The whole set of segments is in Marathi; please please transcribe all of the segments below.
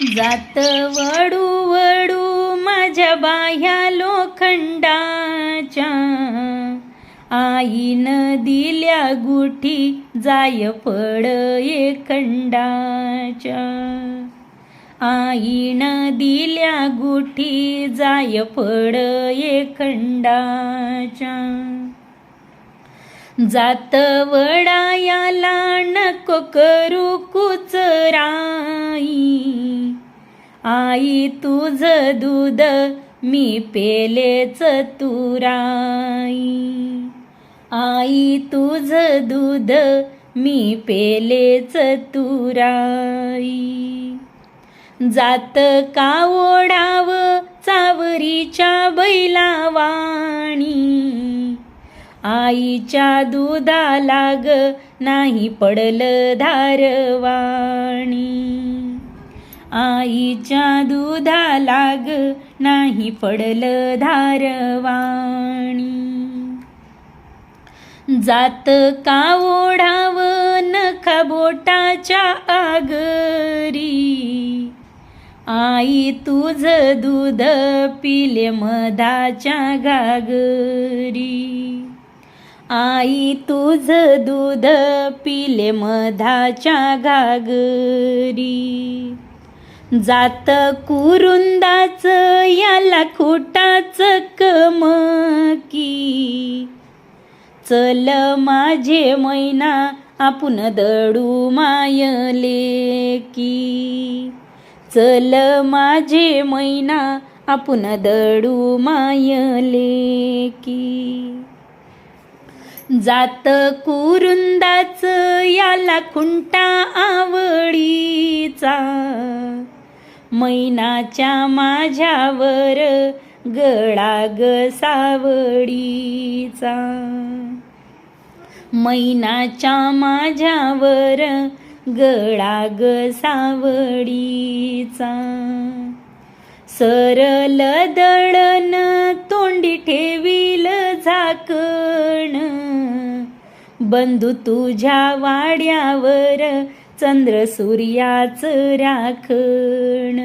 जात वडू वडू माझ्या बाह्या लोखंडाच्या. आईनं दिल्या गुठी जाय पड एखंडाच्या आईनं दिल्या गुठी जाय पड एखंडाच्या जात वडायाला नको करू कुचराई. आई तुझ दूध मी पेलेच तुराई. आई तुझ दूध मी पेलेच तुराई. जात का ओढाव चावरीच्या बैलावाणी. आईच्या दुधा लाग नाही पडलं धारवाणी. आईच्या दुधा लाग नाही पडलं धारवाणी. जात का ओढाव नखा बोटाच्या आगरी. आई तुझ दूध पिले मधाच्या घागरी. आई तुझ दूध पिले मधाच्या घागरी. जात कुरुंदाच याला खोटाच कमकी. चल माझे मैना आपण दडू मायले की. चल माझे मैना आपण दडू मायले की. जात कुरुंदाच याला खुंटा आवडीचा. मैनाच्या माझ्यावर गळा ग सावडीचा. मैनाच्या माझ्यावर गळा ग सावडीचा. सरल दळण तोंडी ठेवील झाकण. बंधू तुझ्या वाड्यावर चंद्र सूर्याच राखण.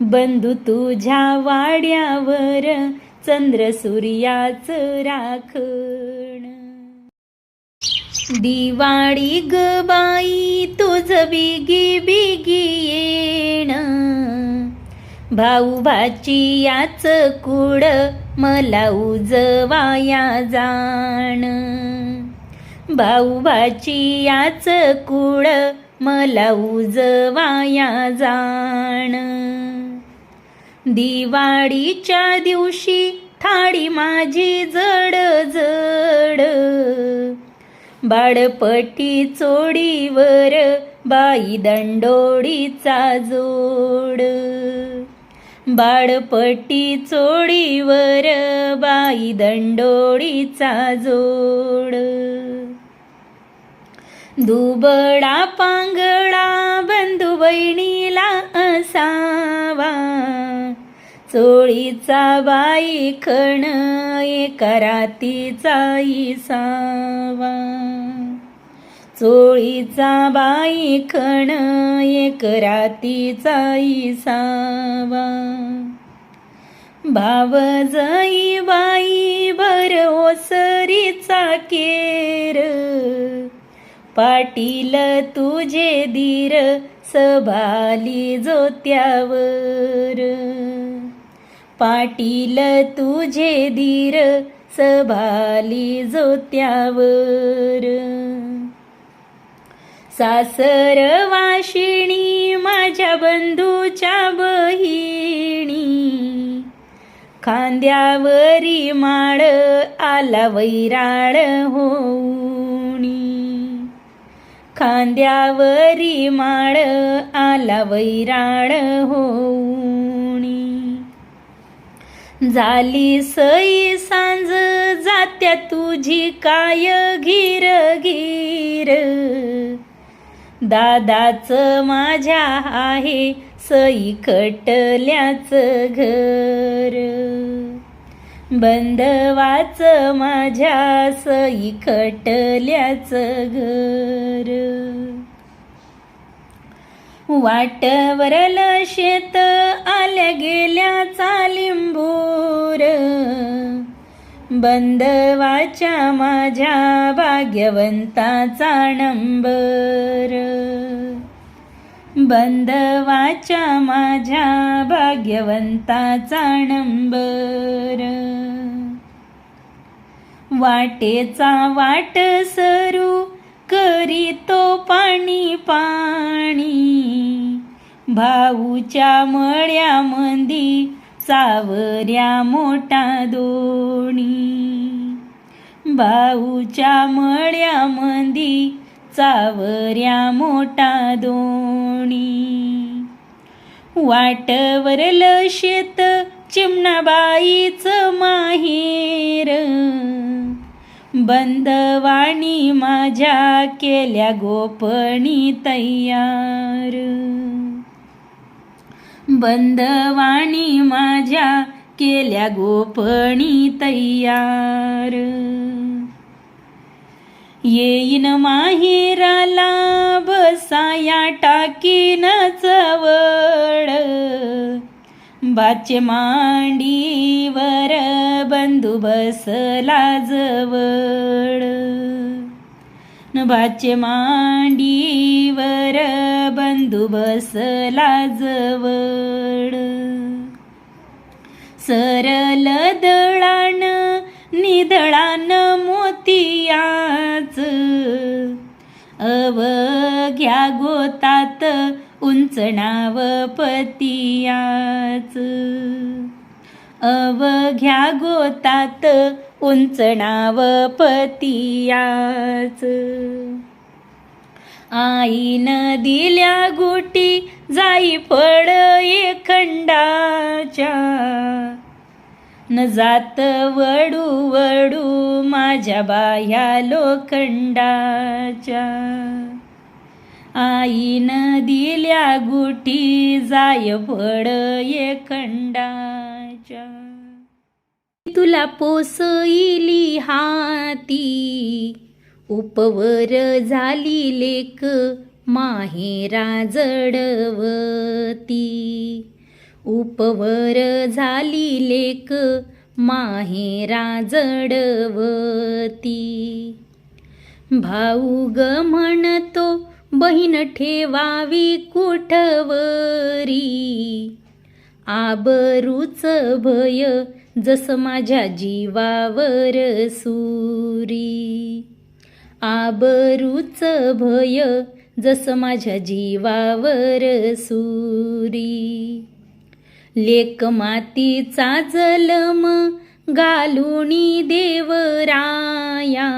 बंधू तुझ्या वाड्यावर चंद्र सूर्याच राखण. दिवाळी ग बाई तुझ बिगी बिगी येण. भाऊ भाची याच कुड मला उजवाया जाण. भाऊ भाची याच कुड मला उजवाया जाण. दिवाळीच्या दिवशी थाळी माझी जड जड. बाळपटी चोडीवर बाई दंडोडीचा जोड. बाळपटी चोडीवर बाई दंडोळीचा जोड. दुबळा पांगळा बंधू बहिणीला असावा. चोळीचा बाई खण एका रातीचा इसावा. चोळीचा बाई खण एक रातीचा इसावा. भाव जाई बाई भर ओसरीचा केर पाटील तुझे धीर सभाली जोत्यावर. पाटील तुझे धीर सभाली जोत्यावर. सासर वाशिणी माझ्या बंधूच्या बहिणी. खांद्यावरी माळ आला वैराळ होऊनी. खांद्यावरी माळ आला वैराळ होऊनी. झाली सई सांज जात्या तुझी काय घीर घीर दादाच माझ्या आहे सई खटल्याच घर. बंधवाच माझ्या सई खटल्याच घर. वाटवरल शेत आल्या गेल्या चालिंबूर. बंदवाच्या माझ्या भाग्यवंताचा नंबर. बंदवाच्या माझ्या भाग्यवंताचा नंबर. वाटेचा वाट सरू करीतो पाणी पाणी. भाऊच्या मळ्यामंदी चावऱ्या मोठा दोणी. भाऊच्या मळ्यामंदी चावऱ्या मोठा दोणी. वाटवरल शेत चिमणाबाईचं माहेर. बंदवाणी माझ्या केल्या गोपणी तयार. बंदवाणी माझ्या केल्या गोपणी तयार. येईन माहेराला बसाया टाकीन चवळ. बाचे मांडीवर बंधू बसला जवळ. न बाचे मांडीवर बंधू बसला जवळ. सरल दळान निदळान मोतियाच. अवघ्या गोतात उंच नाव पतियाच. अवघ्या गोतात उंच नाव पतियाच. आईनं दिल्या गुटी जाई फळ खंडाच्या. न जात वडू वडू माझ्या बाह्या लोखंडाच्या. आईनं दिल्या गुटी जाय फळ खंडाच्या. तुला पोसईली हाती. उपवर झाली लेक माहेरा जडवती उपवर झाली लेक माहेरा जडवती भाऊ ग म्हणतो बहीण ठेवावी कुठवरी. आबरूच भय जस माझ्या जीवावर सुरी. आबरूच भय जस माझ्या जीवावर सुरी. लेक मातीचा जलम गालुणी देवराया.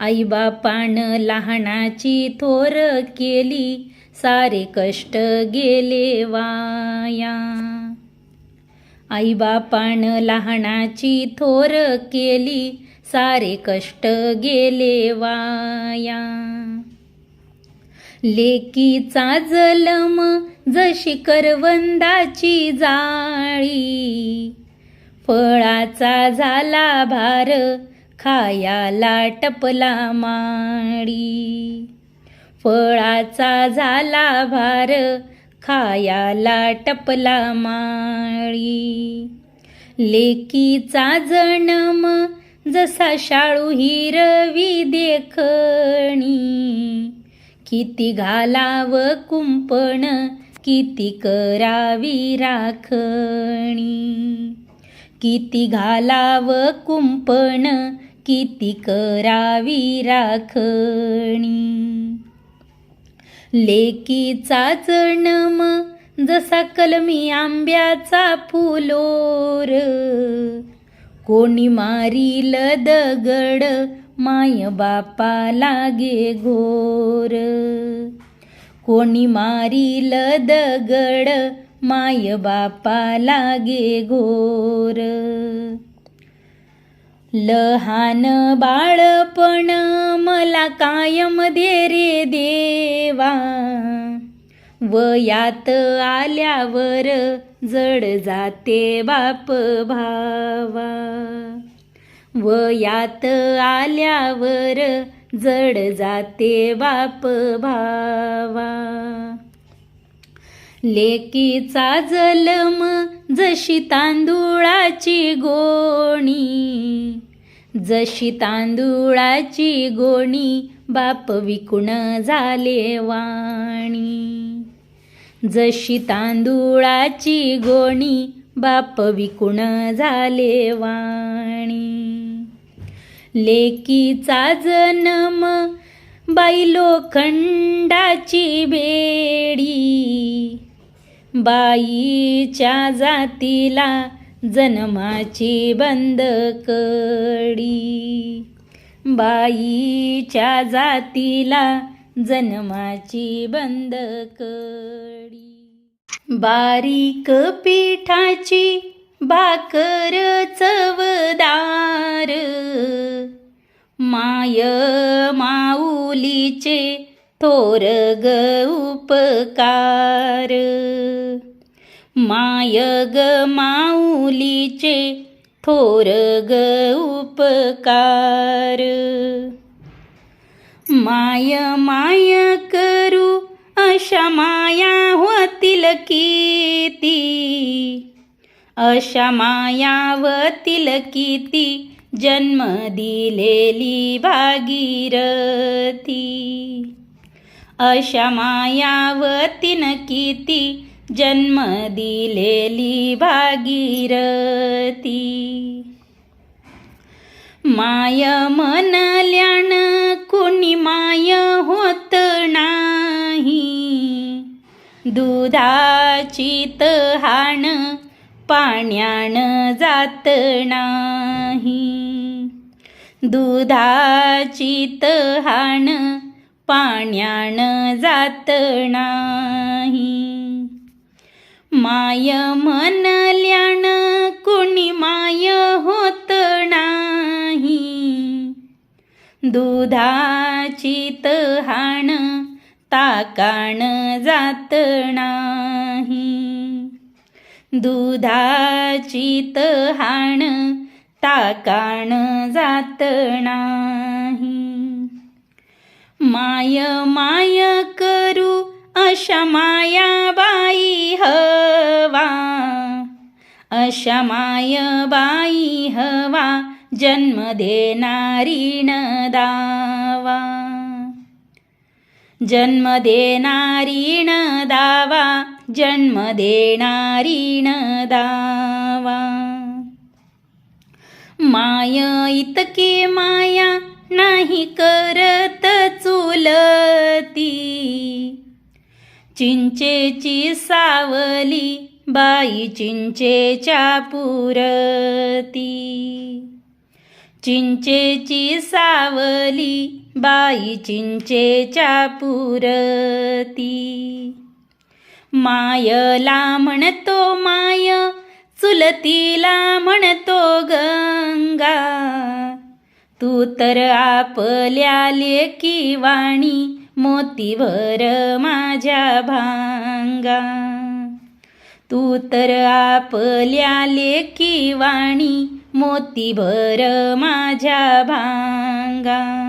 आईबापान लहानाची थोर केली सारे कष्ट गेले वाया. आईबापान लहानाची थोर केली सारे कष्ट गेले वाया. लेकीचा जलम जशी करवंदाची जाळी. फळाचा झाला भार खायाला टपला माळी फळाचा झाला भार खायाला टपला माळी लेकीचा जन्म जसा शाळू हिरवी देखणी. किती घालाव कुंपण किती करावी राखणी. किती घालाव कुंपण किती करावी राखणी. लेकीचा जन्म जसा कलमी आंब्याचा फुलोर कोणी मारील दगड माय बापा लागे घोर. कोणी मारील दगड माय बापा लागे घोर. लहान बाळपण मला कायम दे रे देवा. वयात आल्यावर जड जाते बाप भावा. वयात आल्यावर जड जाते बाप भावा. लेकीचा जलम जशी तांदुळाची गोणी जशी तांदुळाची गोणी बाप विकुण झाले वाणी. जशी तांदुळाची गोणी बाप विकुण झाले वाणी. लेकीचा जन्म बाईलो खंडाची बेडी. बाईच्या जातीला जन्माची बंद कडी. बाईच्या जातीला जन्माची बंद कडी बारीक पिठाची भाकर चवदार. माय माऊलीचे थोर ग उपकार. माय ग माऊलीचे थोर ग उपकार. माय माय करू अशा माया होतील किती? अशा मायावतील किती? जन्म दिलेली भागीरथी. अशा मायावतीन किती? जन्म दिलेली भागीरथी. माय म्हणल्यान कुणी दुधाची तहान पाण्यान जात नाही. दुधाची तहान पाण्यान जात नाही. माय म्हणल्यान कुणी माय होत नाही. दुधाची तहान ताकाण जात नाही. दुधाची तहाण ताकाण जात नाही. माय माय करू अशा माया बाई हवा. अशा माय बाई हवा जन्म देणारी न दावा. जन्म देणारी न दावा जन्म देणारी न दावा माय इतकी माया नाही करत चुलती. चिंचेची सावली बाई चिंचेच्या पुरती. चिंचेची सावली बाई चिंचेच्या पुरती. मायला म्हणतो माय चुलतीला म्हणतो गंगा. तू तर आपल्या लेकी वाणी मोतीभर माझ्या भांगा. तू तर आपल्या लेकी वाणी मोतीभर माझ्या भांगा.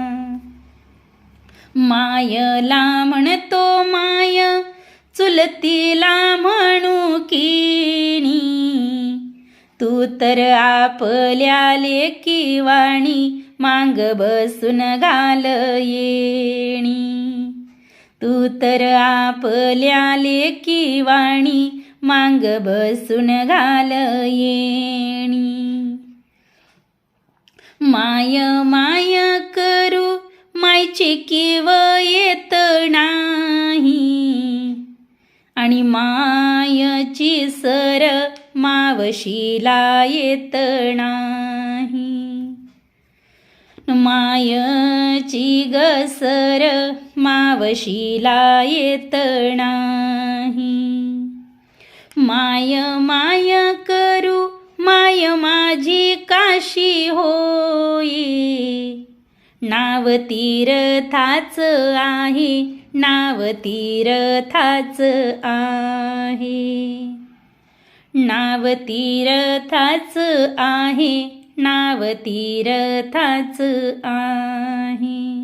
मायला म्हणतो माय चुलतीला म्हणू किणी. तू तर आपल्या लेकी वाणी मांग बसून घाल येणी. तू तर आपल्या लेकी वाणी मांग बसून घाल येणी. माय माय करू मायची किव येत नाही. आणि मायची सर मावशीला येत नाही. मायची गसर मावशीला येत नाही. माय माय माय माझी काशी होई. नाव तीरथाच आहे नाव तीरथाच आहे. नाव तीरथाच आहे नाव तीरथाच आहे.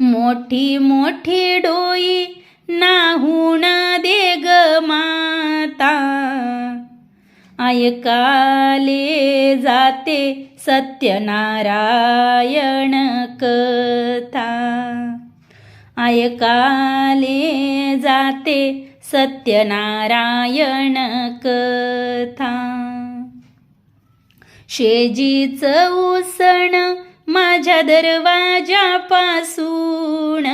मोठी मोठी डोई नाहून दे ग माता. ऐकाले जाते सत्यनारायण कथा. ऐकाले जाते सत्यनारायण कथा. शेजीच उसण माझ्या दरवाजापासून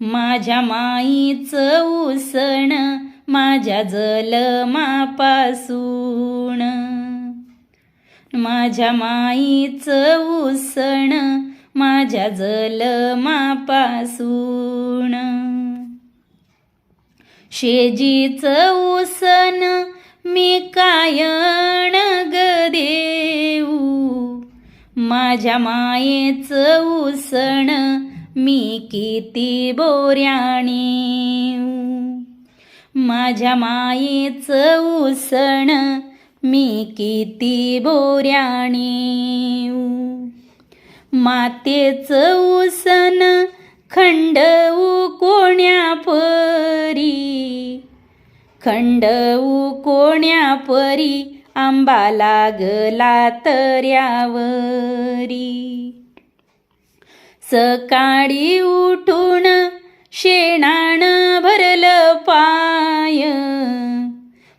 माझ्या माईचं उसण माझ्या जलमापासून. माझ्या माईचं उसण माझ्या जलमापासून. शेजीचं उसण मी कायण ग देऊ. माझ्या मायेचं उसण मी किती बोऱ्याणी माझ्या मायेचं उसण मी किती बोऱ्याने मातेचं उसण खंडवू कोण्या परी. खंडवू कोण्या परी आंबा लागला तर्यावरी सकाळी उठून शेणाण भरलं पाय.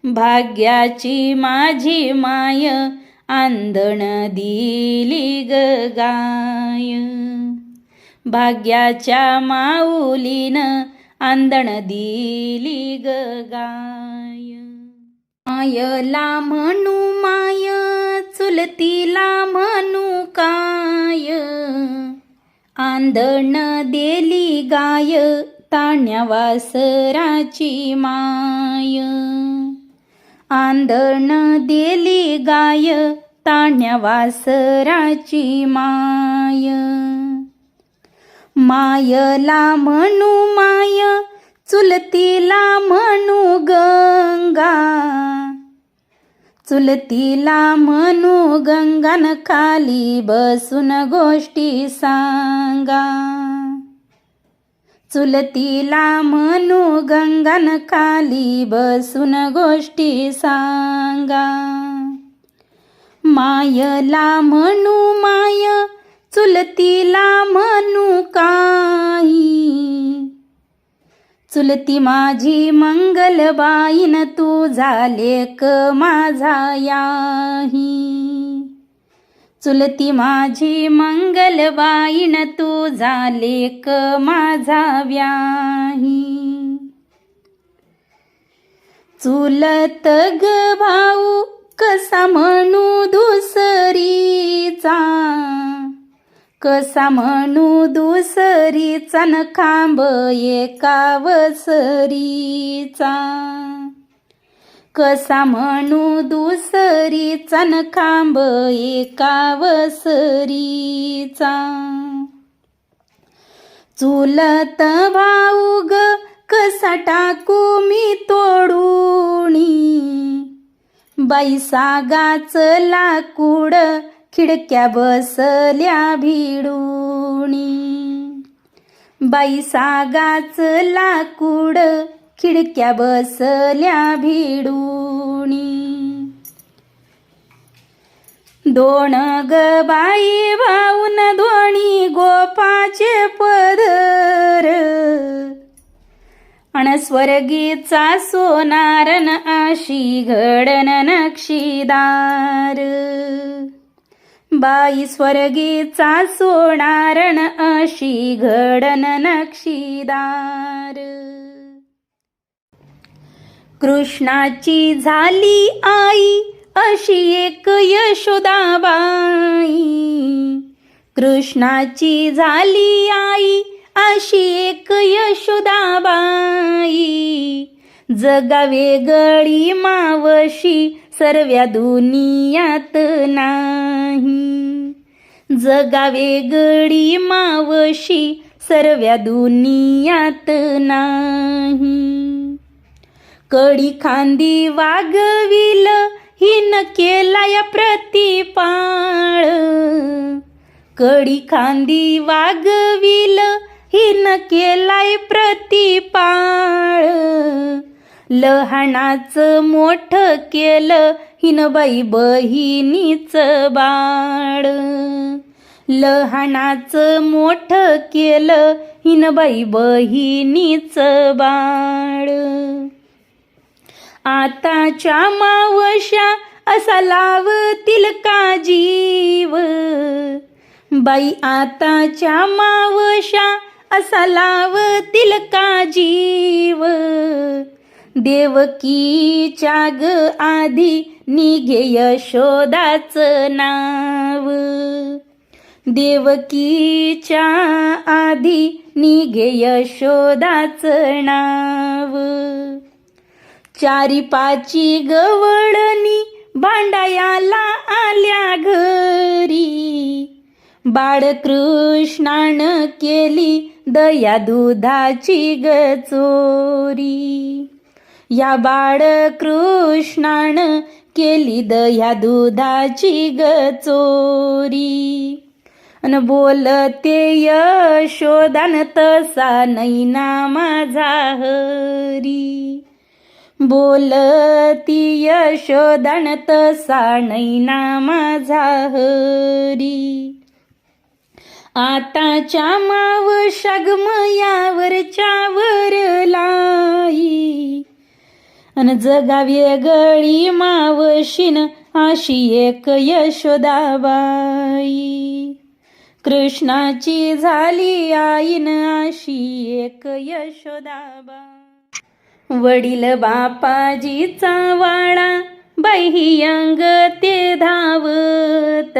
भाग्याची माझी माय आंदण दिली ग गाय. भाग्याच्या माऊलीन आंदण दिली ग गाय. मायला म्हणू माय चुलतीला म्हणू काय? आंदण देली गाय ताण्या वासराची माय. आंदण देली गाय ताण्या वासराची माय. मायला म्हणू माय चुलतीला म्हणू गंगा. चुलतीला म्हणू गंगान खाली बसून गोष्टी सांगा. चुलतीला म्हणू गंगान खाली बसून गोष्टी सांगा. मायला म्हणू माय चुलतीला म्हणू काही. चुलती माझी मंगलबाईन तू झाले क माझा याही. चुलती माझी मंगलबाईन तू झाले क माझा व्याही. चुलत ग भाऊ कसा म्हणू दुसरीचा? कसा म्हणू दुसरीचा न खांब एका वसरीचा. कसा म्हणू दुसरीचा न खांब एका वसरीचा. चुलत भाऊ ग कसा टाकू मी तोडूनी. बैसागाच लाकूड खिडक्या बसल्या भिडूणी बाई सागाच लाकूड खिडक्या बसल्या भिडूणी दोन ग बाई वाऊन दोन्ही गोपाचे पदर. अण स्वर्गीचा सोनारन आशी घडन नक्षीदार. बाई स्वर्गीचा सोनारण अशी घडन नक्षीदार. कृष्णाची झाली आई अशी एक यशोदाबाई. कृष्णाची झाली आई अशी एक यशोदाबाई. जगा वेगळी मावशी सर्व्या दुनियात नाही. जगा वेगळी मावशी सर्व्या दुनियात नाही. कडी खांदी वागविल हिन केलाय प्रतिपाळ. कडी खांदी वागविल हिन केलाय प्रतिपाळ. लहानाचं मोठं केलं हिनबाई बहिणीच बहिणीचं बाळ. लहानाचं मोठं केलं हिनबाई बहिणीच बहिणीचं बाळ. आताच्या मावशा असा लावतील का जीव? बाई आताच्या मावशा असा लावतील का जीव? देवकीच्या ग आधी निघे यशोदाच नाव. देवकीच्या आधी निघे यशोदाच नाव. चारी पाची गवळणी भांडायाला आल्या घरी. बाळकृष्णान केली दया दुधाची गचोरी या बाळकृष्णानं केली दया दुधाची गचोरी अन बोलते यशोदान तसा नैना माझा हरी. बोलती यशोदान तसा नैना माझा हरी. आताच्या माव शगमयावर वर लाई. अन जगाव्ये गळी मावशीन अशी एक यशोदाबाई. कृष्णाची झाली आईन अशी एक यशोदाबाई. वडील बापाजीचा वाडा बाई अंग ते धावत.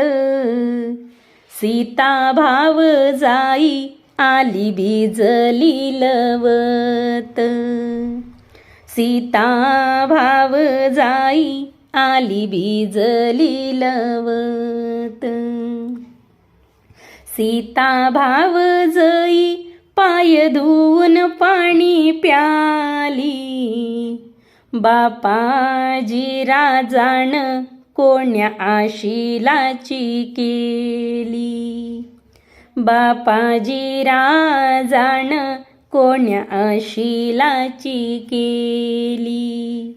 सीता भाव जाई आली बीजली लवत. सीता भाव जाई आली बीजली लवत. सीता भाव जई पाय धुवून पाणी प्याली. बापाजी राजाण कोण्या आशिलाची केली. बापाजी राजान कोण्या आशिलाची केली?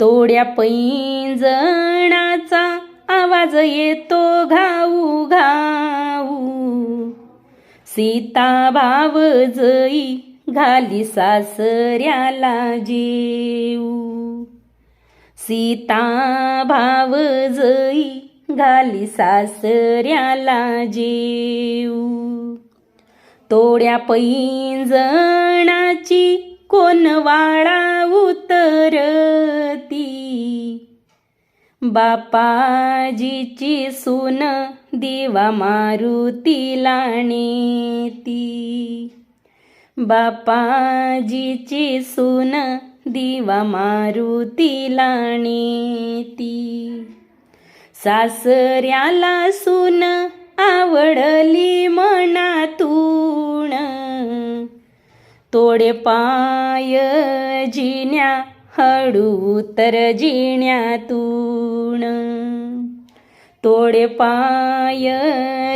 तोड्या पैंजणाचा आवाज येतो घाऊ घाऊ. सीता भाव जई घाली सासऱ्याला जेऊ. सीता भाव जई घाली सासऱ्याला जेऊ. तोड्या पैंजणाची कोण वाळा उतरती? बापाजीची सून दिवा मारुतीला नेती बापाजीची सून दिवा मारुतीला नेती सासऱ्याला सून आवडली म्हणा तू तोडे पाय जिन्या हळू तर जिण्यातून तोडे पाय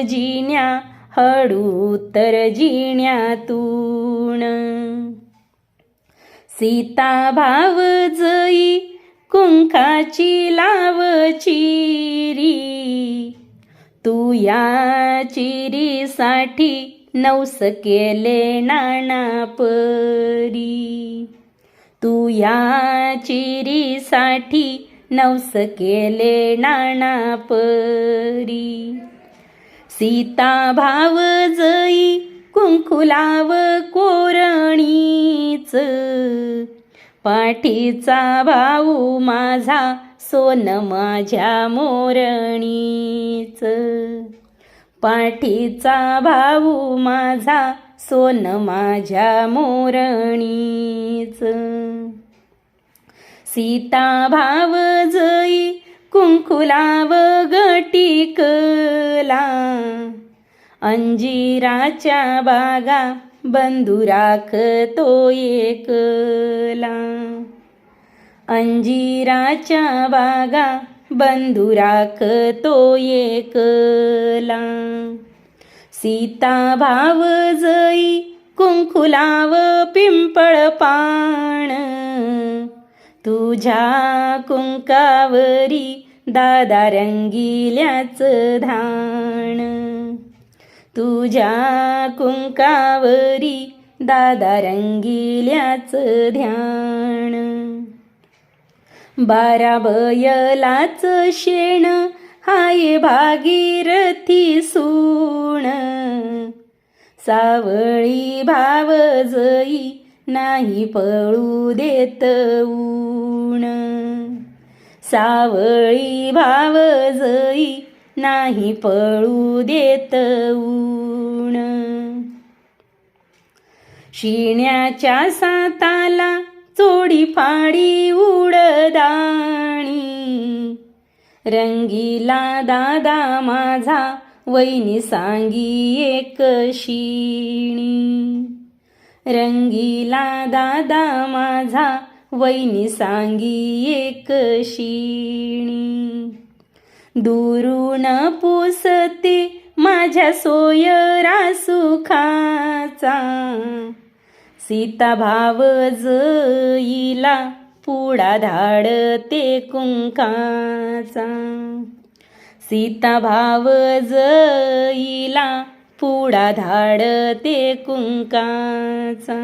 जिन्या हळू तर जिण्यातून सीता भाव जई कुंकाची लाव चिरी. तू या चिरीसाठी नवस केले नाना परी तू या चिरीसाठी नवस केले नाना परी सीता भाव जई कुंकुलाव कोरणीच. पाठीचा भाऊ माझा सोन माझ्या मोरणीच. पाठीचा भाऊ माझा सोन माझ्या मोरणीच. सीता भाव जई कुंकुलाव गटिकला अंजिराच्या बागा बंधू राखतो एकला. अंजिराच्या बागा बंधू राखतो एकला सीता भाव जई कुंकुलाव पिंपळ पाण. तुझ्या कुंकावरी दादा रंगिल्याच धाण. तुझ्या कुंकावरी दादा रंगिल्याच ध्यान बारा बयलाच शेण हाय भागीरथी सूण. सावळी भाव जई नाही पळू देत ऊण. सावळी भाव जई नाही पळू देत ऊण. शिण्याच्या साताला चोडी फाडी उडदाणी. रंगीला दादा माझा वैनी सांगी एक शिणी. रंगीला दादा माझा वैनी सांगी एक शिणी. दुरून पुसते माझ्या सोयरा सुखाचा. सीता भाव जईला पुडा धाडते कुंकाचा. सीता भाव जईला पुडा धाडते कुंकाचा.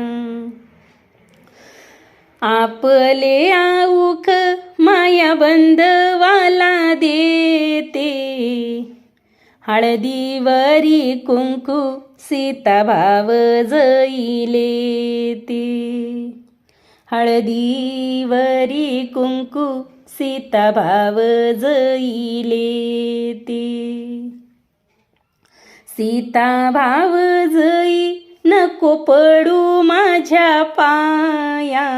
आपले आऊख माया बंदवाला देते. हळदीवरी कुंकू सीता भाव जईले ते. हळदीवरी कुंकू सीता भाव जईले ते. सीता भाव जई नको पडू माझ्या पाया.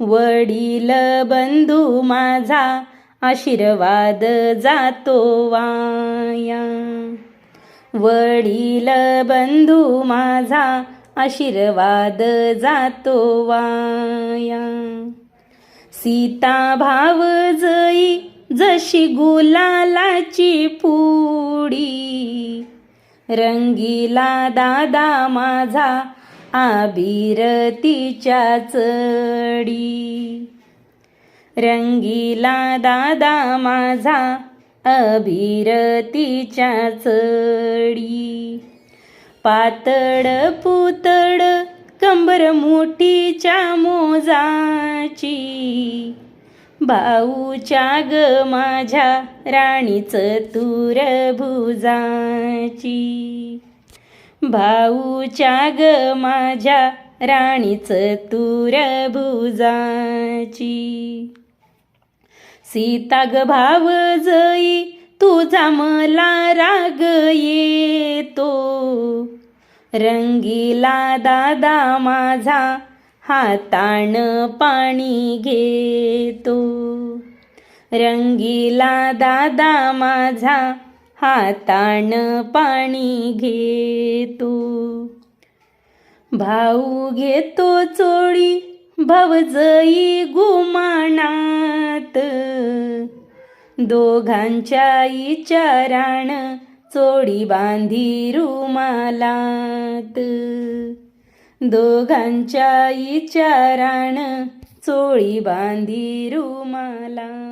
वडील बंधू माझा आशीर्वाद जातो वाया. वडील बंधू माझा आशीर्वाद जातो वाया. सीता भाव जई जशी गुलालाची पुडी. रंगीला दादा माझा आबीर तिच्या चडी. रंगीला दादा माझा अभिरतीच्या चडी पातळ पुतळ कंबर मोठीच्या मोजाची. भाऊच्या ग माझ्या राणीच तूर भुजाची भाऊच्या ग माझ्या राणीच तूर भुजाची सीता ग भाव जई तुझा मला राग येतो. रंगीला दादा माझा हाताण पाणी घेतो. रंगीला दादा माझा हाताण पाणी घेतो. भाऊ घेतो चोळी भवजई गुमानात. दोघांच्या इचाराण चोडी बांधी रुमालात. दोघांच्या इचाराण चोळी बांधी रुमाला